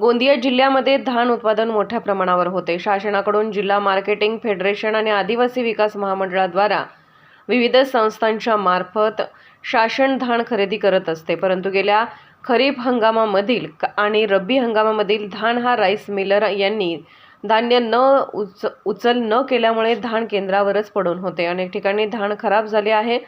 गोंदिया जिल्ह्यामध्ये धान उत्पादन मोठ्या प्रमाणावर होते. शासनाकडून जिल्हा मार्केटिंग फेडरेशन आणि आदिवासी विकास महामंडळाद्वारा विविध संस्थांच्या मार्फत शासन धान खरेदी करत असते. परंतु गेल्या खरीप हंगामामधील क- आणि रब्बी हंगामामधील धान हा राईस मिलर यांनी धान्य न उच उचल न केल्यामुळे धान केंद्रावरच पडून होते. अनेक ठिकाणी धान खराब झाले आहे.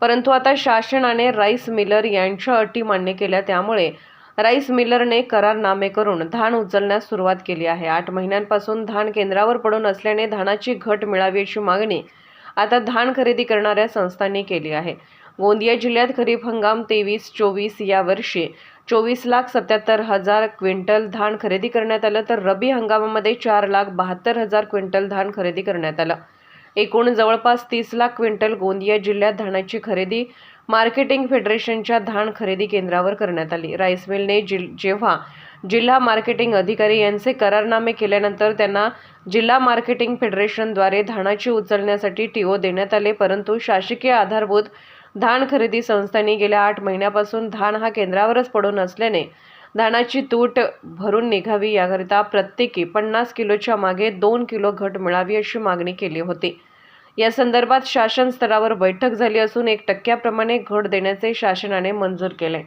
परंतु आता शासनाने राईस मिलर यांच्या अटी मान्य केल्या. त्यामुळे राईस मिलरने करारनामे करून धान उचलण्यास सुरुवात केली आहे. आठ महिन्यांपासून धान केंद्रावर पडून असल्याने धानाची घट मिळावी अशी मागणी आता धान खरेदी करणाऱ्या संस्थांनी केली आहे. गोंदिया जिल्ह्यात खरीप हंगाम तेवीस चोवीस या वर्षी चोवीस लाख सत्याहत्तर हजार क्विंटल धान खरेदी करण्यात आलं तर रब्बी हंगामामध्ये चार लाख बहात्तर हजार क्विंटल धान खरेदी करण्यात आलं. एकूण जवळपास तीस लाख क्विंटल गोंदिया जिल्ह्यात धानाची खरेदी मार्केटिंग फेडरेशनच्या धान खरेदी केंद्रावर करण्यात आली. राईस मिलने जिल जेव्हा जिल्हा मार्केटिंग अधिकारी यांचे करारनामे केल्यानंतर त्यांना जिल्हा मार्केटिंग फेडरेशनद्वारे धानाची उचलण्यासाठी टीओ देण्यात आले परंतु शासकीय आधारभूत धान खरेदी संस्थांनी गेल्या आठ महिन्यापासून धान हा केंद्रावरच पडून असल्याने धानाची तूट भरून निघावी याकरिता प्रत्येकी पन्नास किलोच्या मागे दोन किलो घट मिळावी अशी मागणी केली होती. या संदर्भात शासन स्तरावर बैठक झाली असून एक टक्क्याप्रमाणे घट देण्याचे शासनाने मंजूर केले.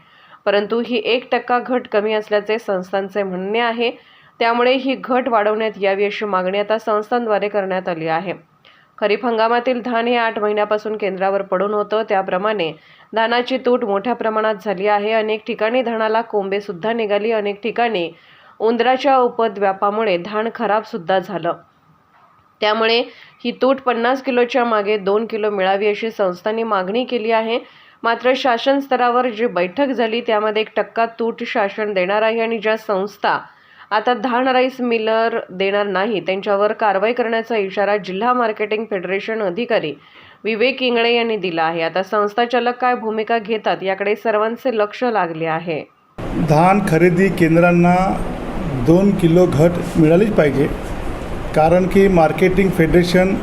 परंतु ही एक टक्का घट कमी असल्याचे संस्थांचे म्हणणे आहे. त्यामुळे ही घट वाढवण्यात यावी अशी मागणी आता संस्थांद्वारे करण्यात आली आहे. खरीप हंगामातील धान हे आठ महिन्यापासून केंद्रावर पडून होतं. त्याप्रमाणे धानाची तूट मोठ्या प्रमाणात झाली आहे. अनेक ठिकाणी धानाला कोंबेसुद्धा निघाली. अनेक ठिकाणी उंदराच्या उपद्व्यापामुळे धान खराबसुद्धा झालं. त्यामुळे ही तूट पन्नास किलोच्या मागे दोन किलो मिळावी अशी संस्थांनी मागणी केली आहे. मात्र शासन स्तरावर जी बैठक झाली त्यामध्ये एक टक्का तूट शासन देणार आहे आणि ज्या संस्था आता धान राईस मिलर देणार नाही त्यांच्यावर कारवाई करण्याचा इशारा जिल्हा मार्केटिंग फेडरेशन अधिकारी विवेक इंगळे यांनी दिला आहे. आता संस्थाचालक काय भूमिका घेतात याकडे सर्वांचे लक्ष लागले आहे. धान खरेदी केंद्रांना दोन किलो घट मिळालीच पाहिजे. कारण की मार्केटिंग फेडरेशन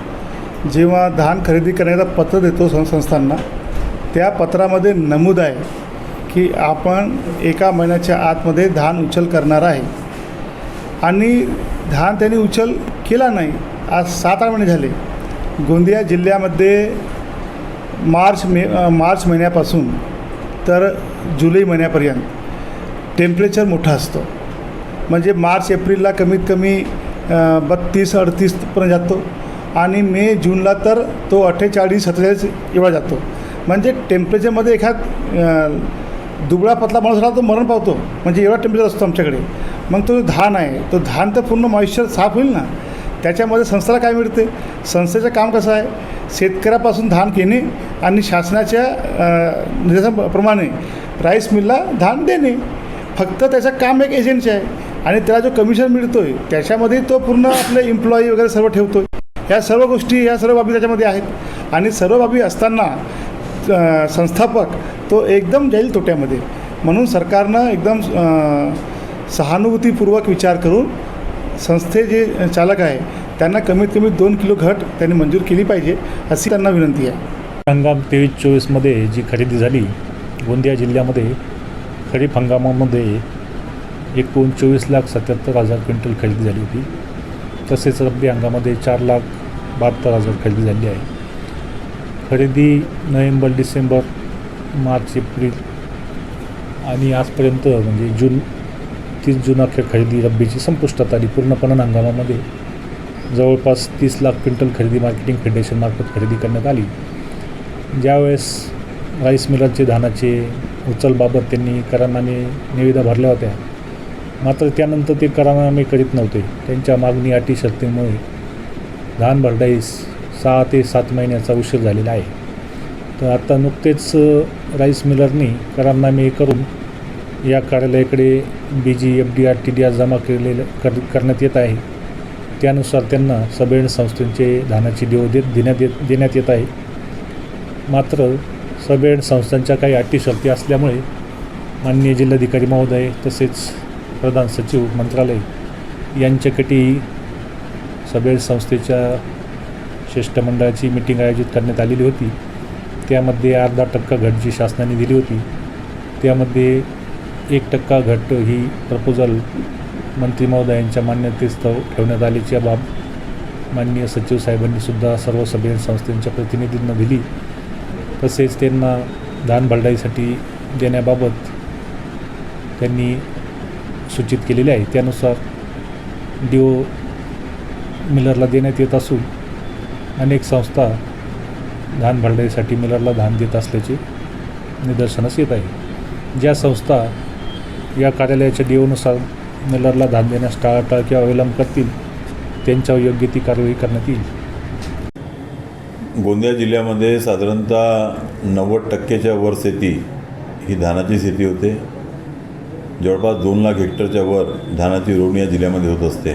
जेव्हा धान खरेदी करण्याचा पत्र देतो सं संस्थांना त्या पत्रामध्ये नमूद आहे की आपण एका महिन्याच्या आतमध्ये धान उचल करणार आहे. आणि धान त्यांनी उचल केला नाही आज सात आठ महिने झाले. गोंदिया जिल्ह्यामध्ये मार्च मे मार्च महिन्यापासून तर जुलै महिन्यापर्यंत टेम्परेचर मोठा असतो. म्हणजे मार्च एप्रिलला कमीत कमी बत्तीस अडतीसपर्यंत जातो. आणि मे जूनला तर तो अठ्ठेचाळीस सत्तेचाळीस एवढा जातो. म्हणजे टेम्परेचरमध्ये एखाद दुबळा पतला माणूस राहतो तो मरण पावतो. म्हणजे एवढा टेम्परेचर असतो आमच्याकडे. मग तो धान आहे. तो धान तर पूर्ण मॉइश्चर साफ होईल ना? त्याच्यामध्ये संस्थेला काय मिळते? संस्थेचं काम कसं आहे? शेतकऱ्यापासून धान घेणे आणि शासनाच्या निर्देशाप्रमाणे राईस मिलला धान देणे. फक्त त्याचं काम एक एजंटचे आहे. आणि त्याला जो कमिशन मिळतो आहे त्याच्यामध्ये तो पूर्ण आपले एम्प्लॉई वगैरे सर्व ठेवतो आहे ह्या सर्व गोष्टी ह्या सर्व बाबी त्याच्यामध्ये आहेत. आणि सर्व बाबी असताना संस्थापक तो एकदम जाईल तोट्यामध्ये. म्हणून सरकारनं एकदम सहानुभूतीपूर्वक विचार करून संस्थे जे चालक आहे त्यांना कमीत कमी दोन किलो घट त्यांनी मंजूर केली पाहिजे अशी त्यांना विनंती आहे. हंगाम तेवीस चोवीसमध्ये जी खरेदी झाली गोंदिया जिल्ह्यामध्ये खरीप हंगामामध्ये एकूण चोवीस लाख सत्याहत्तर हजार क्विंटल खरेदी झाली होती. तसेच रब्बी हंगामामध्ये चार लाख बहात्तर हजार खरेदी झाली आहे. खरेदी नोव्हेंबर डिसेंबर मार्च एप्रिल आणि आजपर्यंत म्हणजे जून तीस जून अखेर खरेदी रब्बीची संपुष्टात आली. पूर्णपणे हंगामामध्ये जवळपास तीस लाख क्विंटल खरेदी मार्केटिंग फेडरेशनमार्फत खरेदी करण्यात आली. ज्यावेळेस राईस मिलरचे धानाचे उचलबाबत त्यांनी करामाने निविदा भरल्या होत्या मात्र त्यानंतर ते करारनामे करीत नव्हते. त्यांच्या मागणी अटी शर्तीमुळे धान भरडाईस सहा ते सात महिन्याचा उशीर झालेला आहे. तर आता नुकतेच राईस मिलरनी करारनामे करून या कार्यालयाकडे B G F D R T D R जमा केलेले कर करण्यात येत आहे. त्यानुसार त्यांना सबेण संस्थेचे धानाची देव देत देण्यात येत देण्यात येत आहे. मात्र सबेण संस्थांच्या काही अटी शर्ती असल्यामुळे माननीय जिल्हाधिकारी महोदय तसेच प्रधान सचिव मंत्रालय यांच्याकडे सबेड संस्थेच्या शिष्टमंडळाची मिटिंग आयोजित करण्यात आलेली होती. त्यामध्ये अर्धा टक्का घट जी शासनाने दिली होती. त्यामध्ये एक टक्का घट ही प्रपोजल मंत्री महोदयांच्या मान्यतेस्तव ठेवण्यात आल्याची बाब माननीय सचिव साहेबांनी सुद्धा सर्व सभे संस्थांच्या प्रतिनिधींना दिली. तसेच त्यांना धान भरडाईसाठी देण्याबाबत त्यांनी सूचित केलेले आहे. त्यानुसार डी मिलरला देण्यात येत असून अनेक संस्था धान भरण्यासाठी मिलरला धान देत असल्याचे निदर्शनास येत आहे. ज्या संस्था या कार्यालयाच्या डीओनुसार मिलरला धान देण्यास टाळाटाळ किंवा विलंब करतील त्यांच्यावर योग्य ती कारवाई करण्यात येईल. गोंदिया जिल्ह्यामध्ये साधारणतः नव्वद टक्क्याच्या वर शेती ही धानाची शेती होते. जवळपास दोन लाख हेक्टरच्या वर धानाची रोवणी या जिल्ह्यामध्ये होत असते.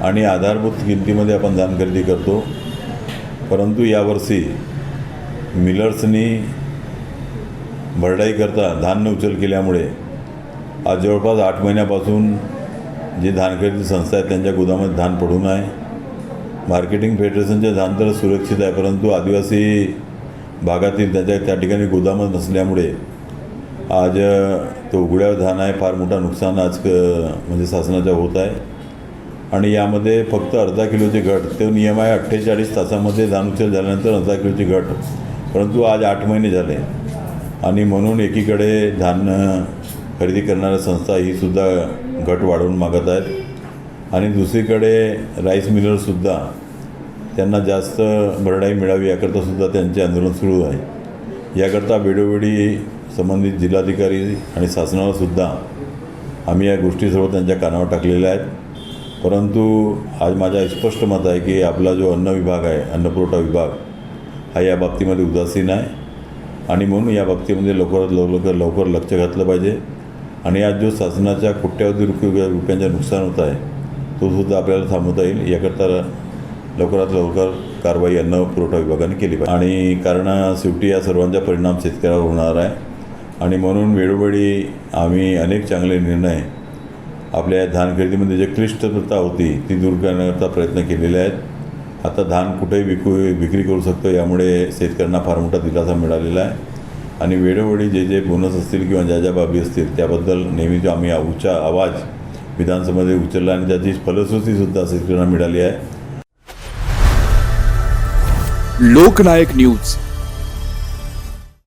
आणि आधारभूत किमतीमध्ये आपण धान खरेदी करतो. परंतु यावर्षी मिलर्सनी भरडाईकरता धान न उचल केल्यामुळे आज जवळपास आठ महिन्यापासून जे धान खरेदी संस्था आहेत त्यांच्या गोदामात धान पडून आहे. मार्केटिंग फेडरेशनचे धान तर सुरक्षित आहे परंतु आदिवासी भागातील त्याच्या त्या ठिकाणी गोदामच नसल्यामुळे आज तो उघड्यावर धान आहे फार मोठा नुकसान आज क म्हणजे शासनाचं होत आहे. आणि यामध्ये फक्त अर्धा किलोचे घट तो नियम आहे अठ्ठेचाळीस तासामध्ये धान उचल झाल्यानंतर अर्धा किलोची घट. परंतु आज आठ महिने झाले. आणि म्हणून एकीकडे धान खरेदी करणाऱ्या संस्था ही सुद्धा घट वाढवून मागत आहेत. आणि दुसरीकडे राईस मिलरसुद्धा त्यांना जास्त भरडाई मिळावी याकरता सुद्धा त्यांचे आंदोलन सुरू आहे. याकरता वेळोवेळी संबंधित जिल्हाधिकारी आणि शासनावरसुद्धा आम्ही या गोष्टी सर्व त्यांच्या कानावर टाकलेल्या आहेत. परंतु आज माझा स्पष्ट मत आहे की आपला जो अन्न विभाग आहे अन्नपुरवठा विभाग हा या बाबतीमध्ये उदासीन आहे. आणि म्हणून या बाबतीमध्ये लवकरात लवकर लवकर लक्ष घातलं पाहिजे. आणि आज जो शासनाच्या कोट्यावधी रुपये रुपयांचं नुकसान होत आहे तो सुद्धा आपल्याला थांबवता येईल. याकरता लवकरात लवकर कारवाई अन्न पुरवठा विभागाने केली पाहिजे. आणि कारण शेवटी या सर्वांचा परिणाम शेतकऱ्यावर होणार आहे. आणि म्हणून वेळोवेळी आम्ही अनेक चांगले निर्णय आपल्या धान खरेदीमध्ये जे क्लिष्टता होती ती दूर करण्याकरता प्रयत्न केलेले आहेत. आता धान कुठेही विकू विक्री करू शकतो यामुळे शेतकऱ्यांना फार मोठा दिलासा मिळालेला आहे. आणि वेळोवेळी जे जे बोनस असतील किंवा ज्या ज्या बाबी असतील त्याबद्दल नेहमीच आम्ही उच्चा आवाज विधानसभेमध्ये उचलला आणि त्याची फलश्रुतीसुद्धा शेतकऱ्यांना मिळाली आहे. लोकनायक न्यूज.